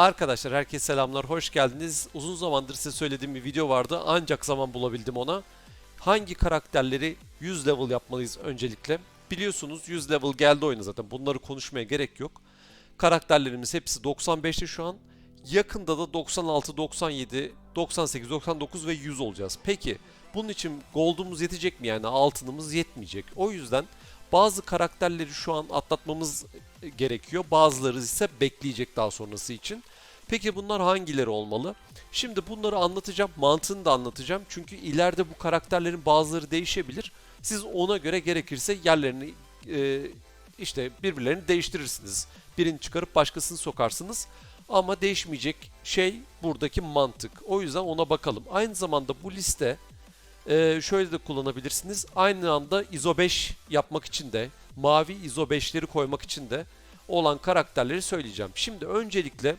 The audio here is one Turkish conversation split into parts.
Arkadaşlar herkese selamlar, hoş geldiniz. Uzun zamandır size söylediğim bir video vardı ancak zaman bulabildim ona. Hangi karakterleri 100 level yapmalıyız öncelikle? Biliyorsunuz 100 level geldi oyuna zaten bunları konuşmaya gerek yok. Karakterlerimiz hepsi 95'te şu an. Yakında da 96, 97, 98, 99 ve 100 olacağız. Peki bunun için gold'umuz yetecek mi yani altınımız yetmeyecek. O yüzden bazı karakterleri şu an atlatmamız gerekiyor. Bazıları ise bekleyecek daha sonrası için. Peki bunlar hangileri olmalı? Şimdi bunları anlatacağım, mantığını da anlatacağım. Çünkü ileride bu karakterlerin bazıları değişebilir. Siz ona göre gerekirse yerlerini e, işte birbirlerini değiştirirsiniz. Birini çıkarıp başkasını sokarsınız. Ama değişmeyecek şey buradaki mantık. O yüzden ona bakalım. Aynı zamanda bu liste ee, şöyle de kullanabilirsiniz. Aynı anda ISO 5 yapmak için de mavi ISO 5'leri koymak için de olan karakterleri söyleyeceğim. Şimdi öncelikle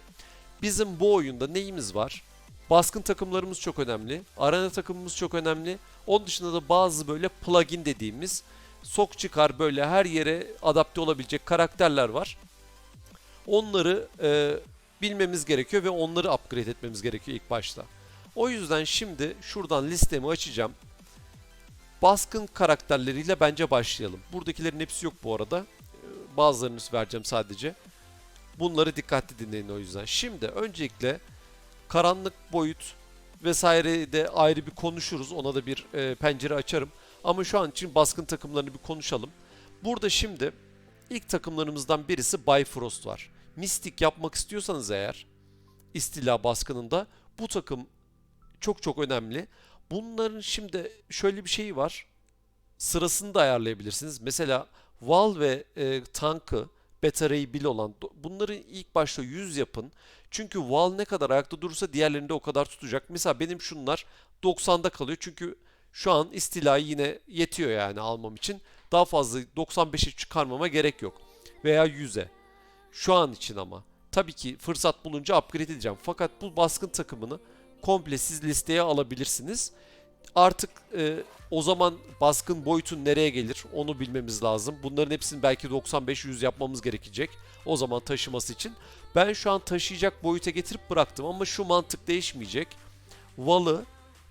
bizim bu oyunda neyimiz var? Baskın takımlarımız çok önemli. Arena takımımız çok önemli. Onun dışında da bazı böyle plugin dediğimiz sok çıkar böyle her yere adapte olabilecek karakterler var. Onları e, bilmemiz gerekiyor ve onları upgrade etmemiz gerekiyor ilk başta. O yüzden şimdi şuradan listemi açacağım. Baskın karakterleriyle bence başlayalım. Buradakilerin hepsi yok bu arada. Ee, Bazılarını vereceğim sadece. Bunları dikkatli dinleyin o yüzden. Şimdi öncelikle karanlık boyut vesaire de ayrı bir konuşuruz. Ona da bir e, pencere açarım. Ama şu an için baskın takımlarını bir konuşalım. Burada şimdi ilk takımlarımızdan birisi Bifrost var. Mistik yapmak istiyorsanız eğer istila baskınında bu takım çok çok önemli. Bunların şimdi şöyle bir şey var. Sırasını da ayarlayabilirsiniz. Mesela Val ve e, tankı Beta Bill olan bunları ilk başta 100 yapın. Çünkü Val ne kadar ayakta durursa diğerlerinde o kadar tutacak. Mesela benim şunlar 90'da kalıyor. Çünkü şu an istilayı yine yetiyor yani almam için. Daha fazla 95'e çıkarmama gerek yok. Veya 100'e. Şu an için ama. Tabii ki fırsat bulunca upgrade edeceğim. Fakat bu baskın takımını komple siz listeye alabilirsiniz. Artık e, o zaman baskın boyutun nereye gelir onu bilmemiz lazım. Bunların hepsini belki 95-100 yapmamız gerekecek. O zaman taşıması için. Ben şu an taşıyacak boyuta getirip bıraktım ama şu mantık değişmeyecek. Val'ı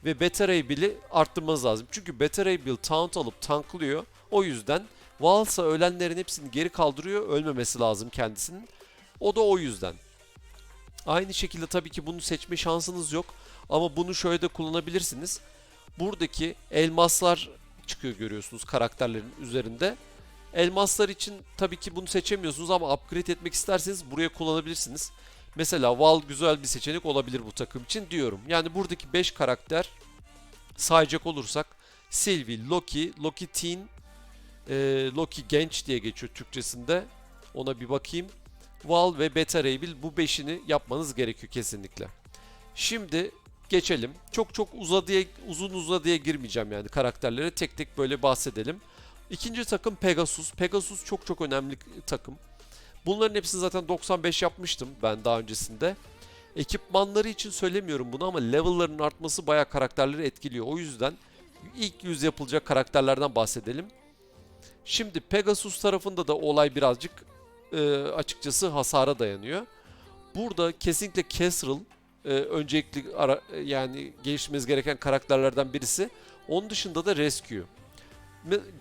ve Beta Ray Bill'i arttırmanız lazım. Çünkü Beta Ray Bill taunt alıp tanklıyor. O yüzden Val'sa ölenlerin hepsini geri kaldırıyor. Ölmemesi lazım kendisinin. O da o yüzden. Aynı şekilde tabii ki bunu seçme şansınız yok. Ama bunu şöyle de kullanabilirsiniz. Buradaki elmaslar çıkıyor görüyorsunuz karakterlerin üzerinde. Elmaslar için tabii ki bunu seçemiyorsunuz ama upgrade etmek isterseniz buraya kullanabilirsiniz. Mesela Val güzel bir seçenek olabilir bu takım için diyorum. Yani buradaki 5 karakter sayacak olursak Sylvie, Loki, Loki Teen, Loki Genç diye geçiyor Türkçesinde. Ona bir bakayım. Val ve Beta Ray Bill bu beşini yapmanız gerekiyor kesinlikle. Şimdi geçelim. Çok çok uzadıya uzun uzadıya girmeyeceğim yani karakterlere tek tek böyle bahsedelim. İkinci takım Pegasus. Pegasus çok çok önemli takım. Bunların hepsini zaten 95 yapmıştım ben daha öncesinde. Ekipmanları için söylemiyorum bunu ama level'ların artması bayağı karakterleri etkiliyor. O yüzden ilk yüz yapılacak karakterlerden bahsedelim. Şimdi Pegasus tarafında da olay birazcık e, açıkçası hasara dayanıyor. Burada kesinlikle Castle e, öncelikli ara, e, yani geliştirmeniz gereken karakterlerden birisi. Onun dışında da Rescue.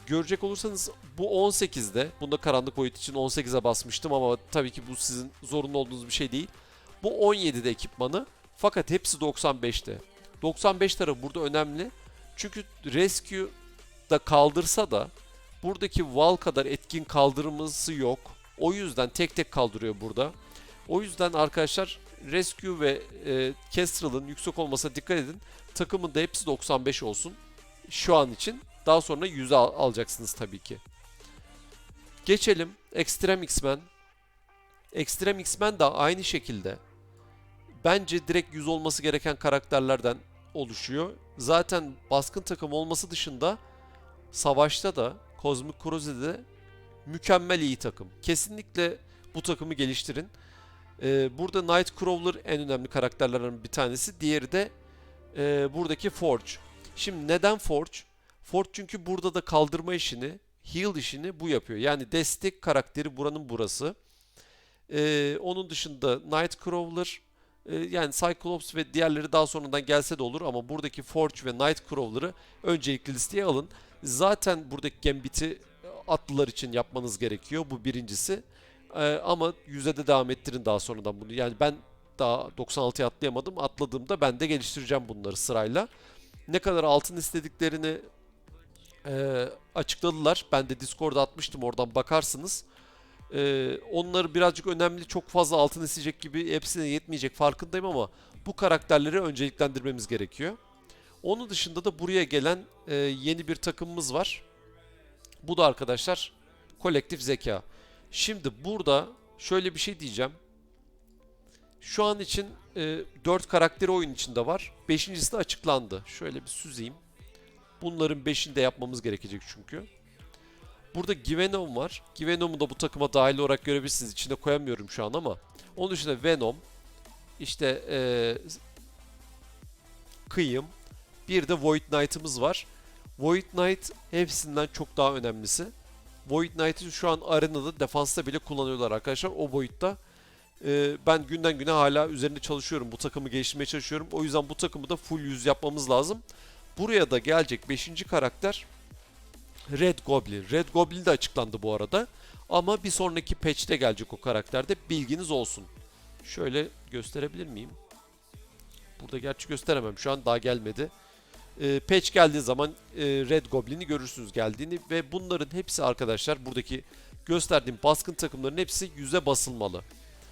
Görecek olursanız bu 18'de, bunda karanlık boyut için 18'e basmıştım ama tabii ki bu sizin zorunlu olduğunuz bir şey değil. Bu 17'de ekipmanı fakat hepsi 95'te. 95 tarafı burada önemli. Çünkü Rescue da kaldırsa da buradaki Val kadar etkin kaldırması yok. O yüzden tek tek kaldırıyor burada. O yüzden arkadaşlar Rescue ve e, Kestrel'ın yüksek olmasına dikkat edin. Takımın da hepsi 95 olsun. Şu an için. Daha sonra 100'e al- alacaksınız tabii ki. Geçelim. Extreme X-Men. Extreme X-Men de aynı şekilde. Bence direkt 100 olması gereken karakterlerden oluşuyor. Zaten baskın takım olması dışında savaşta da Cosmic Crusade'de de mükemmel iyi takım. Kesinlikle bu takımı geliştirin. Ee, burada Nightcrawler en önemli karakterlerden bir tanesi. Diğeri de e, buradaki Forge. Şimdi neden Forge? Forge çünkü burada da kaldırma işini, heal işini bu yapıyor. Yani destek karakteri buranın burası. Ee, onun dışında Nightcrawler e, yani Cyclops ve diğerleri daha sonradan gelse de olur ama buradaki Forge ve Nightcrawler'ı öncelikli listeye alın. Zaten buradaki Gambit'i atlılar için yapmanız gerekiyor. Bu birincisi. Ee, ama yüze de devam ettirin daha sonradan bunu. Yani ben daha 96'ya atlayamadım. Atladığımda ben de geliştireceğim bunları sırayla. Ne kadar altın istediklerini e, açıkladılar. Ben de Discord'a atmıştım oradan bakarsınız. E, onları birazcık önemli çok fazla altın isteyecek gibi hepsine yetmeyecek farkındayım ama bu karakterleri önceliklendirmemiz gerekiyor. Onun dışında da buraya gelen e, yeni bir takımımız var. Bu da arkadaşlar kolektif zeka. Şimdi burada şöyle bir şey diyeceğim. Şu an için e, 4 karakteri oyun içinde var. Beşincisi de açıklandı. Şöyle bir süzeyim. Bunların 5'ini de yapmamız gerekecek çünkü. Burada Givenom var. Givenom'u da bu takıma dahil olarak görebilirsiniz. İçine koyamıyorum şu an ama. Onun dışında Venom, işte e, Kıyım, bir de Void Knight'ımız var. Void Knight hepsinden çok daha önemlisi. Void Knight'ı şu an arenada defansta bile kullanıyorlar arkadaşlar o boyutta. Ee, ben günden güne hala üzerinde çalışıyorum. Bu takımı geliştirmeye çalışıyorum. O yüzden bu takımı da full yüz yapmamız lazım. Buraya da gelecek 5. karakter Red Goblin. Red Goblin de açıklandı bu arada. Ama bir sonraki patch'te gelecek o karakterde. Bilginiz olsun. Şöyle gösterebilir miyim? Burada gerçi gösteremem. Şu an daha gelmedi. Ee, patch geldiği zaman e, Red Goblin'i görürsünüz geldiğini ve bunların hepsi arkadaşlar buradaki gösterdiğim baskın takımların hepsi yüze basılmalı.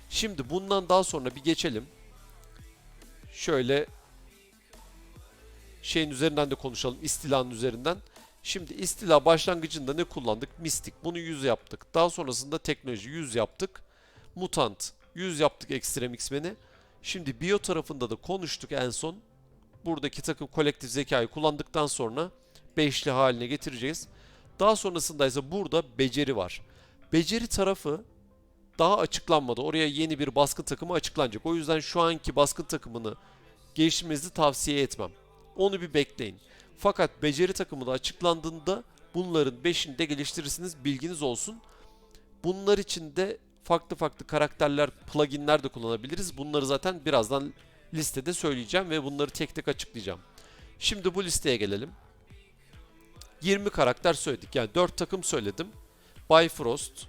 Şimdi bundan daha sonra bir geçelim. Şöyle şeyin üzerinden de konuşalım. İstilanın üzerinden. Şimdi istila başlangıcında ne kullandık? Mistik. Bunu 100 yaptık. Daha sonrasında teknoloji 100 yaptık. Mutant 100 yaptık Extreme X-Men'i. Şimdi biyo tarafında da konuştuk en son. Buradaki takım kolektif zekayı kullandıktan sonra beşli haline getireceğiz. Daha sonrasında ise burada beceri var. Beceri tarafı daha açıklanmadı. Oraya yeni bir baskın takımı açıklanacak. O yüzden şu anki baskın takımını geliştirmenizi tavsiye etmem. Onu bir bekleyin. Fakat beceri takımı da açıklandığında bunların 5'ini de geliştirirsiniz. Bilginiz olsun. Bunlar için de farklı farklı karakterler, pluginler de kullanabiliriz. Bunları zaten birazdan listede söyleyeceğim ve bunları tek tek açıklayacağım. Şimdi bu listeye gelelim. 20 karakter söyledik. Yani 4 takım söyledim. Bifrost,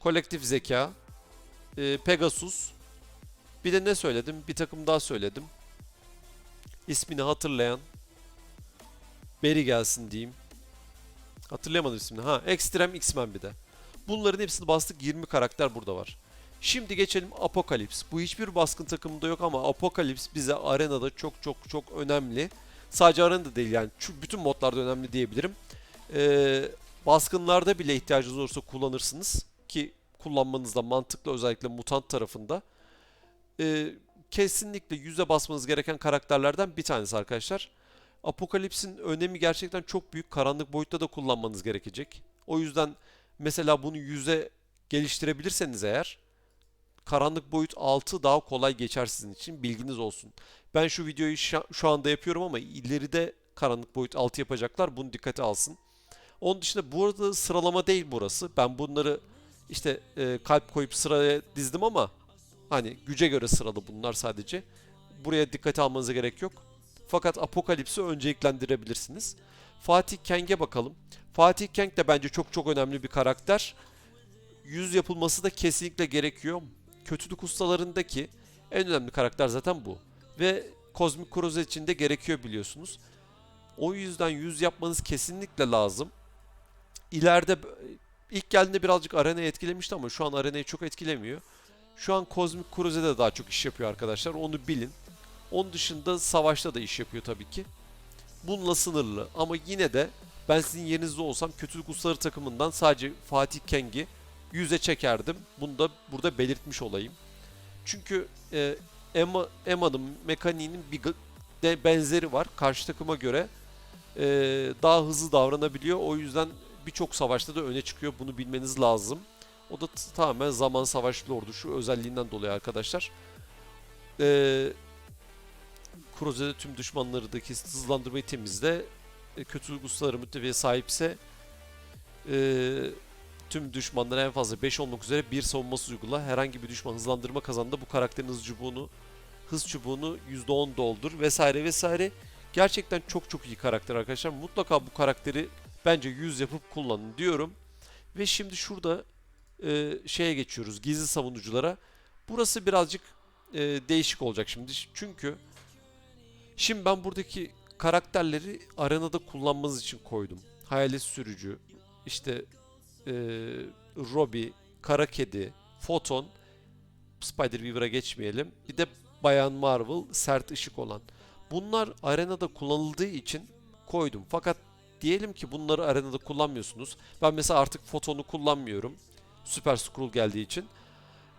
Kolektif Zeka, e, Pegasus. Bir de ne söyledim? Bir takım daha söyledim. İsmini hatırlayan beri gelsin diyeyim. Hatırlayamadım ismini. Ha, Extreme X-Men bir de. Bunların hepsini bastık. 20 karakter burada var. Şimdi geçelim Apokalips. Bu hiçbir baskın takımında yok ama Apokalips bize arenada çok çok çok önemli. Sadece arenada değil yani bütün modlarda önemli diyebilirim. Ee, baskınlarda bile ihtiyacınız olursa kullanırsınız ki kullanmanız da mantıklı özellikle mutant tarafında. Ee, kesinlikle yüze basmanız gereken karakterlerden bir tanesi arkadaşlar. Apokalips'in önemi gerçekten çok büyük. Karanlık boyutta da kullanmanız gerekecek. O yüzden mesela bunu yüze geliştirebilirseniz eğer karanlık boyut 6 daha kolay geçer sizin için. Bilginiz olsun. Ben şu videoyu şu anda yapıyorum ama ileride karanlık boyut 6 yapacaklar. Bunu dikkate alsın. Onun dışında bu arada sıralama değil burası. Ben bunları işte e, kalp koyup sıraya dizdim ama hani güce göre sıralı bunlar sadece. Buraya dikkate almanıza gerek yok. Fakat Apokalips'i önceliklendirebilirsiniz. Fatih Keng'e bakalım. Fatih Keng de bence çok çok önemli bir karakter. Yüz yapılması da kesinlikle gerekiyor. Kötülük ustalarındaki en önemli karakter zaten bu. Ve Kozmik Crozet için de gerekiyor biliyorsunuz. O yüzden yüz yapmanız kesinlikle lazım. İleride ilk geldiğinde birazcık arenayı etkilemişti ama şu an arenayı çok etkilemiyor. Şu an Kozmik Crusade'de daha çok iş yapıyor arkadaşlar. Onu bilin. Onun dışında savaşta da iş yapıyor tabii ki. Bununla sınırlı ama yine de ben sizin yerinizde olsam kötülük ustaları takımından sadece Fatih Keng'i yüze çekerdim. Bunu da burada belirtmiş olayım. Çünkü e, Emma, Emma'nın mekaniğinin bir de benzeri var. Karşı takıma göre e, daha hızlı davranabiliyor. O yüzden birçok savaşta da öne çıkıyor. Bunu bilmeniz lazım. O da tamamen zaman savaşlı ordu şu özelliğinden dolayı arkadaşlar. Eee Crozet'e tüm düşmanlarındaki hızlandırmayı temizle. E, kötü ustaları müttefiğe sahipse e, Tüm düşmanlara en fazla 5 olmak üzere bir savunması uygula. Herhangi bir düşman hızlandırma kazandı. Bu karakterin hız çubuğunu hız çubuğunu %10 doldur vesaire vesaire. Gerçekten çok çok iyi karakter arkadaşlar. Mutlaka bu karakteri bence 100 yapıp kullanın diyorum. Ve şimdi şurada e, şeye geçiyoruz. Gizli savunuculara. Burası birazcık e, değişik olacak şimdi. Çünkü şimdi ben buradaki karakterleri arenada kullanmanız için koydum. Hayalet sürücü, işte e, Robbie, Kara Kedi, Photon, Spider-Weaver'a geçmeyelim. Bir de Bayan Marvel, sert ışık olan. Bunlar arenada kullanıldığı için koydum. Fakat diyelim ki bunları arenada kullanmıyorsunuz. Ben mesela artık Photon'u kullanmıyorum. Super Skrull geldiği için.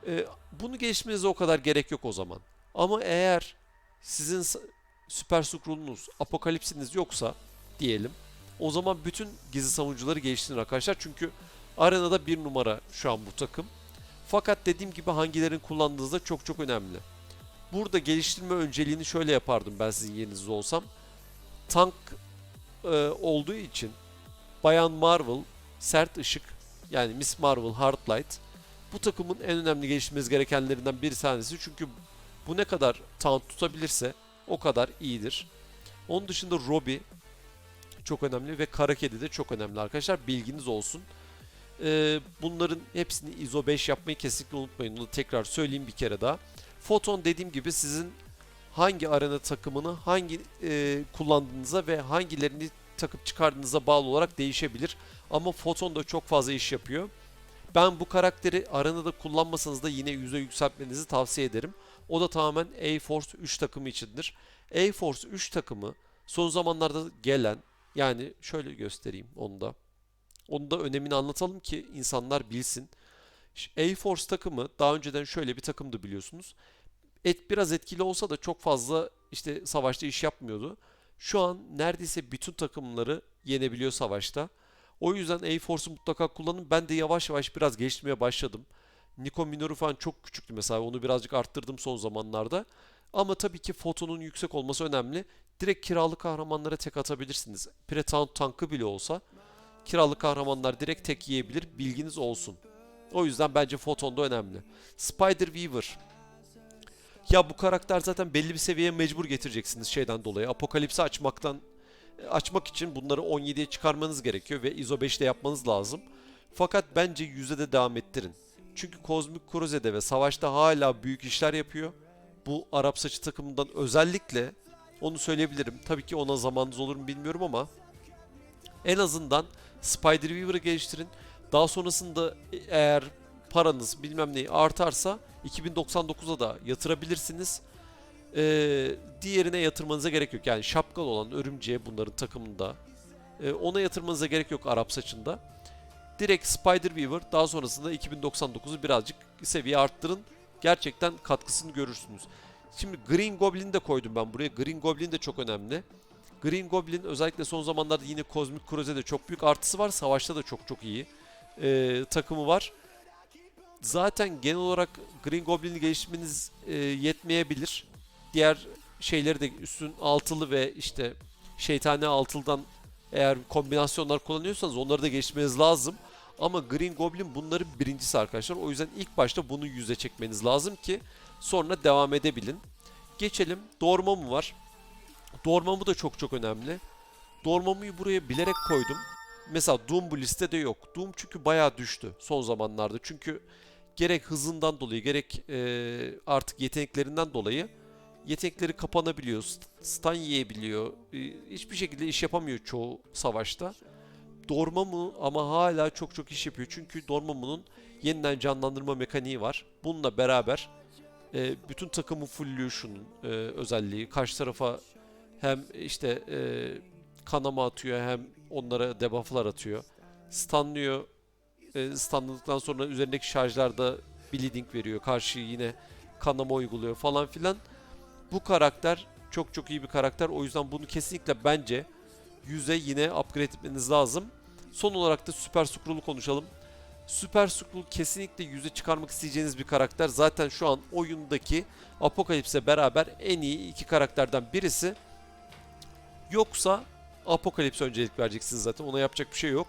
E, bunu geliştirmenize o kadar gerek yok o zaman. Ama eğer sizin Süper Skrull'unuz, Apokalipsiniz yoksa diyelim. O zaman bütün gizli savunucuları geliştirin arkadaşlar. Çünkü arenada bir numara şu an bu takım. Fakat dediğim gibi hangilerini kullandığınız da çok çok önemli. Burada geliştirme önceliğini şöyle yapardım ben sizin yerinizde olsam. Tank e, olduğu için Bayan Marvel, Sert Işık yani Miss Marvel, Hardlight bu takımın en önemli geliştirmeniz gerekenlerinden bir tanesi. Çünkü bu ne kadar taunt tutabilirse o kadar iyidir. Onun dışında Robbie çok önemli ve Kara Kedi de çok önemli arkadaşlar. Bilginiz olsun. Ee, bunların hepsini ISO 5 yapmayı kesinlikle unutmayın. Onu tekrar söyleyeyim bir kere daha. Photon dediğim gibi sizin hangi arena takımını hangi e, kullandığınıza ve hangilerini takıp çıkardığınıza bağlı olarak değişebilir. Ama Photon da çok fazla iş yapıyor. Ben bu karakteri arenada kullanmasanız da yine yüze yükseltmenizi tavsiye ederim. O da tamamen A-Force 3 takımı içindir. A-Force 3 takımı son zamanlarda gelen yani şöyle göstereyim onu da. Onu da önemini anlatalım ki insanlar bilsin. A-Force takımı daha önceden şöyle bir takımdı biliyorsunuz. Et biraz etkili olsa da çok fazla işte savaşta iş yapmıyordu. Şu an neredeyse bütün takımları yenebiliyor savaşta. O yüzden A-Force'u mutlaka kullanın. Ben de yavaş yavaş biraz geliştirmeye başladım. Nico Minoru falan çok küçüktü mesela. Onu birazcık arttırdım son zamanlarda. Ama tabii ki fotonun yüksek olması önemli. Direkt kiralık kahramanlara tek atabilirsiniz. Pre-Taunt tankı bile olsa kiralık kahramanlar direkt tek yiyebilir. Bilginiz olsun. O yüzden bence foton da önemli. Spider-Weaver. Ya bu karakter zaten belli bir seviyeye mecbur getireceksiniz şeyden dolayı. Apokalipsi açmaktan açmak için bunları 17'ye çıkarmanız gerekiyor ve ISO 5'te yapmanız lazım. Fakat bence 100'e de devam ettirin. Çünkü Kozmik Crusade'de ve savaşta hala büyük işler yapıyor. Bu Arap saçı takımından özellikle onu söyleyebilirim. Tabii ki ona zamanınız olur mu bilmiyorum ama en azından Spider-Weaver'ı geliştirin. Daha sonrasında eğer paranız bilmem neyi artarsa 2099'a da yatırabilirsiniz. Ee, diğerine yatırmanıza gerek yok. Yani şapkalı olan örümceğe bunların takımında. Ee, ona yatırmanıza gerek yok Arap saçında. Direkt Spider-Weaver daha sonrasında 2099'u birazcık seviye arttırın. Gerçekten katkısını görürsünüz. Şimdi Green Goblin de koydum ben buraya. Green Goblin de çok önemli. Green Goblin özellikle son zamanlarda yine Cosmic Crusade'de çok büyük artısı var. Savaşta da çok çok iyi e, takımı var. Zaten genel olarak Green Goblin'i geliştirmeniz e, yetmeyebilir. Diğer şeyleri de üstün altılı ve işte şeytani altıldan eğer kombinasyonlar kullanıyorsanız onları da geliştirmeniz lazım. Ama Green Goblin bunların birincisi arkadaşlar. O yüzden ilk başta bunu yüze çekmeniz lazım ki sonra devam edebilin. Geçelim. Dormammu var. Dormammu da çok çok önemli. Dormammu'yu buraya bilerek koydum. Mesela Doom bu listede yok. Doom çünkü bayağı düştü son zamanlarda. Çünkü gerek hızından dolayı gerek e, artık yeteneklerinden dolayı yetenekleri kapanabiliyor. st- Stun yiyebiliyor. e, hiçbir şekilde iş yapamıyor çoğu savaşta. Dormammu ama hala çok çok iş yapıyor. Çünkü Dormammu'nun yeniden canlandırma mekaniği var. Bununla beraber e, bütün takımı fullüyor şunun e, özelliği. Karşı tarafa hem işte e, kanama atıyor hem onlara debufflar atıyor. Stunlıyor. E, stunladıktan sonra üzerindeki şarjlarda bleeding veriyor. Karşı yine kanama uyguluyor falan filan. Bu karakter çok çok iyi bir karakter. O yüzden bunu kesinlikle bence 100'e yine upgrade etmeniz lazım. Son olarak da Super Skrull'u konuşalım. Super Skrull kesinlikle 100'e çıkarmak isteyeceğiniz bir karakter. Zaten şu an oyundaki Apokalips'e beraber en iyi iki karakterden birisi. Yoksa Apokalips öncelik vereceksiniz zaten. Ona yapacak bir şey yok.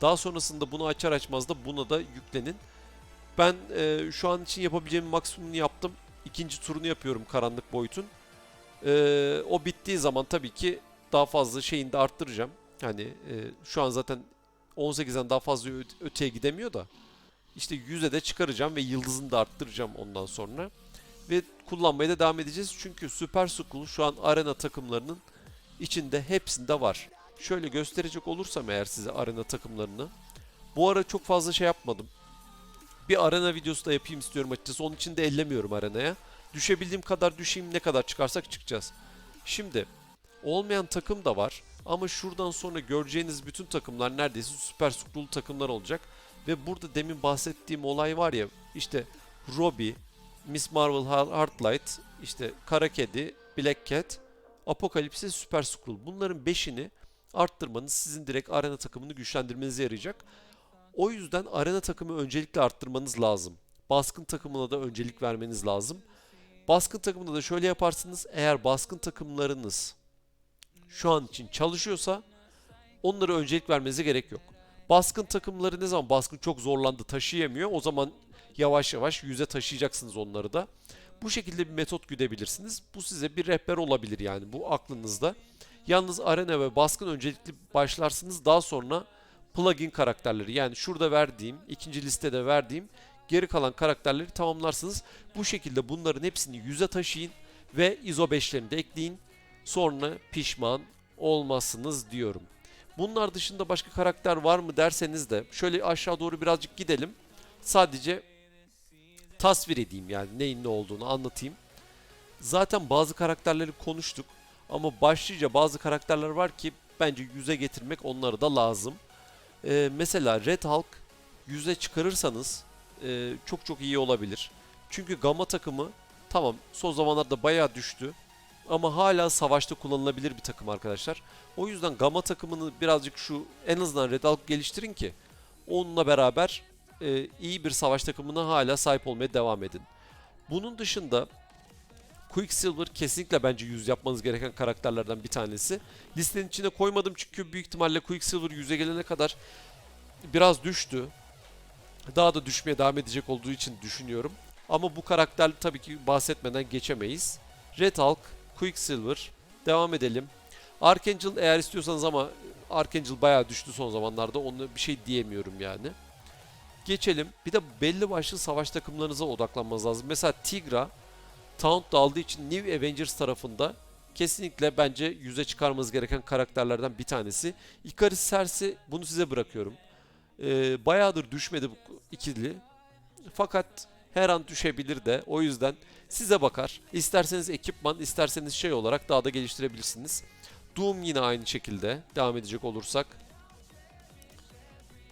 Daha sonrasında bunu açar açmaz da buna da yüklenin. Ben e, şu an için yapabileceğim maksimumunu yaptım. İkinci turunu yapıyorum karanlık boyutun. E, o bittiği zaman tabii ki daha fazla şeyini de arttıracağım. Hani e, şu an zaten 18'den daha fazla öteye gidemiyor da. İşte 100'e de çıkaracağım ve yıldızını da arttıracağım ondan sonra. Ve kullanmaya da devam edeceğiz. Çünkü Super Skull şu an arena takımlarının içinde hepsinde var. Şöyle gösterecek olursam eğer size arena takımlarını. Bu ara çok fazla şey yapmadım. Bir arena videosu da yapayım istiyorum açıkçası. Onun için de ellemiyorum arenaya. Düşebildiğim kadar düşeyim ne kadar çıkarsak çıkacağız. Şimdi olmayan takım da var. Ama şuradan sonra göreceğiniz bütün takımlar neredeyse süper skrul takımlar olacak. Ve burada demin bahsettiğim olay var ya işte Robbie, Miss Marvel Heartlight, işte Kara Kedi, Black Cat, Apokalipsis, Süper Skrull. Bunların 5'ini arttırmanız sizin direkt arena takımını güçlendirmenize yarayacak. O yüzden arena takımı öncelikle arttırmanız lazım. Baskın takımına da öncelik vermeniz lazım. Baskın takımında da şöyle yaparsınız. Eğer baskın takımlarınız şu an için çalışıyorsa onlara öncelik vermenize gerek yok. Baskın takımları ne zaman baskın çok zorlandı taşıyamıyor o zaman yavaş yavaş yüze taşıyacaksınız onları da. Bu şekilde bir metot güdebilirsiniz. Bu size bir rehber olabilir yani bu aklınızda. Yalnız arena ve baskın öncelikli başlarsınız daha sonra plugin karakterleri yani şurada verdiğim ikinci listede verdiğim geri kalan karakterleri tamamlarsınız. Bu şekilde bunların hepsini yüze taşıyın ve ISO 5'lerini de ekleyin. Sonra pişman olmazsınız diyorum. Bunlar dışında başka karakter var mı derseniz de şöyle aşağı doğru birazcık gidelim. Sadece tasvir edeyim yani neyin ne olduğunu anlatayım. Zaten bazı karakterleri konuştuk ama başlıca bazı karakterler var ki bence yüze getirmek onları da lazım. Ee, mesela Red Hulk yüze çıkarırsanız e, çok çok iyi olabilir. Çünkü Gamma takımı tamam son zamanlarda bayağı düştü ama hala savaşta kullanılabilir bir takım arkadaşlar. O yüzden Gamma takımını birazcık şu en azından Red Hulk geliştirin ki onunla beraber e, iyi bir savaş takımına hala sahip olmaya devam edin. Bunun dışında Quicksilver kesinlikle bence yüz yapmanız gereken karakterlerden bir tanesi. Listenin içine koymadım çünkü büyük ihtimalle Quicksilver yüze gelene kadar biraz düştü. Daha da düşmeye devam edecek olduğu için düşünüyorum. Ama bu karakter tabii ki bahsetmeden geçemeyiz. Red Hulk, Quicksilver. Devam edelim. Archangel eğer istiyorsanız ama Archangel bayağı düştü son zamanlarda. Onu bir şey diyemiyorum yani. Geçelim. Bir de belli başlı savaş takımlarınıza odaklanmanız lazım. Mesela Tigra Taunt da aldığı için New Avengers tarafında kesinlikle bence yüze çıkarmanız gereken karakterlerden bir tanesi. Icarus Cersei bunu size bırakıyorum. Ee, bayağıdır düşmedi bu ikili. Fakat her an düşebilir de o yüzden size bakar. İsterseniz ekipman, isterseniz şey olarak daha da geliştirebilirsiniz. Doom yine aynı şekilde devam edecek olursak.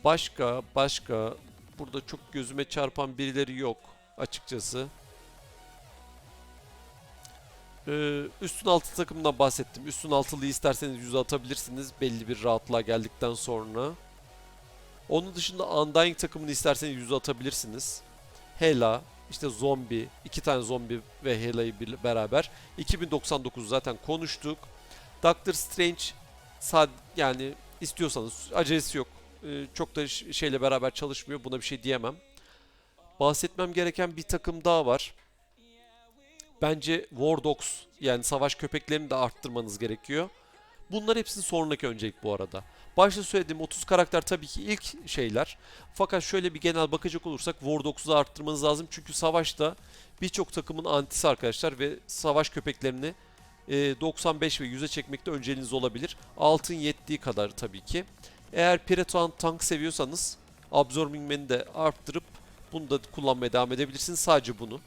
Başka, başka burada çok gözüme çarpan birileri yok açıkçası. Ee, üstün altı takımından bahsettim. Üstün altılıyı isterseniz yüze atabilirsiniz belli bir rahatlığa geldikten sonra. Onun dışında Undying takımını isterseniz yüze atabilirsiniz. Hela, işte zombi, iki tane zombi ve Hela'yı bir- beraber. 2099 zaten konuştuk. Doctor Strange sad yani istiyorsanız acelesi yok. Ee, çok da şeyle beraber çalışmıyor. Buna bir şey diyemem. Bahsetmem gereken bir takım daha var. Bence War Dogs yani savaş köpeklerini de arttırmanız gerekiyor. Bunlar hepsinin sonraki öncelik bu arada. Başta söylediğim 30 karakter tabii ki ilk şeyler. Fakat şöyle bir genel bakacak olursak War Dogs'u arttırmanız lazım. Çünkü savaşta birçok takımın antisi arkadaşlar ve savaş köpeklerini e, 95 ve 100'e çekmekte önceliğiniz olabilir. Altın yettiği kadar tabii ki. Eğer Piraton tank seviyorsanız Absorbing Man'i de arttırıp bunu da kullanmaya devam edebilirsiniz. Sadece bunu.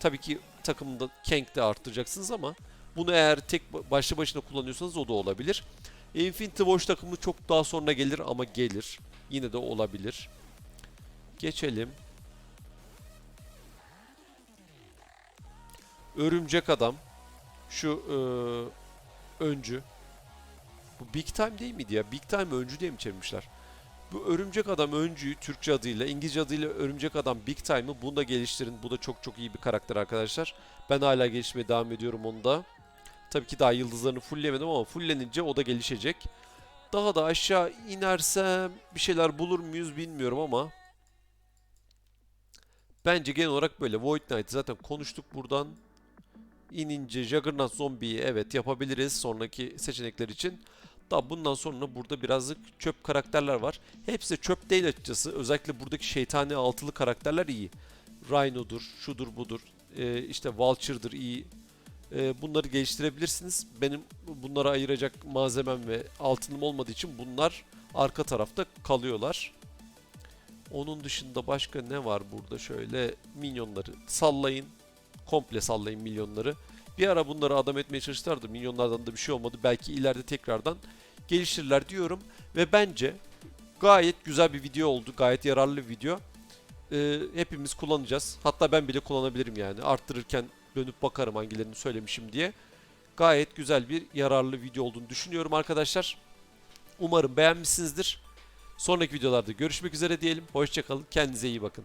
Tabii ki takımında Kank de arttıracaksınız ama bunu eğer tek ba- başlı başına kullanıyorsanız o da olabilir. Infinity Watch takımı çok daha sonra gelir ama gelir. Yine de olabilir. Geçelim. Örümcek Adam. Şu eee, öncü. Bu Big Time değil miydi ya? Big Time öncü diye mi çevirmişler? Bu Örümcek Adam öncüyü Türkçe adıyla, İngilizce adıyla Örümcek Adam Big Time'ı bunu da geliştirin. Bu da çok çok iyi bir karakter arkadaşlar. Ben hala gelişmeye devam ediyorum onu da. Tabii ki daha yıldızlarını fulllemedim ama fulllenince o da gelişecek. Daha da aşağı inersem bir şeyler bulur muyuz bilmiyorum ama bence genel olarak böyle. Void Knight'ı zaten konuştuk buradan. İnince Juggernaut Zombie'yi evet yapabiliriz sonraki seçenekler için. Da bundan sonra burada birazcık çöp karakterler var. Hepsi çöp değil açıkçası. Özellikle buradaki şeytani altılı karakterler iyi. Rhino'dur, şudur budur, ee, işte Vulture'dır iyi. Ee, bunları geliştirebilirsiniz. Benim bunlara ayıracak malzemem ve altınım olmadığı için bunlar arka tarafta kalıyorlar. Onun dışında başka ne var burada? Şöyle minyonları sallayın. Komple sallayın milyonları. Bir ara bunları adam etmeye çalıştılar da milyonlardan da bir şey olmadı. Belki ileride tekrardan geliştirirler diyorum. Ve bence gayet güzel bir video oldu. Gayet yararlı bir video. Ee, hepimiz kullanacağız. Hatta ben bile kullanabilirim yani. Arttırırken dönüp bakarım hangilerini söylemişim diye. Gayet güzel bir yararlı video olduğunu düşünüyorum arkadaşlar. Umarım beğenmişsinizdir. Sonraki videolarda görüşmek üzere diyelim. Hoşçakalın. Kendinize iyi bakın.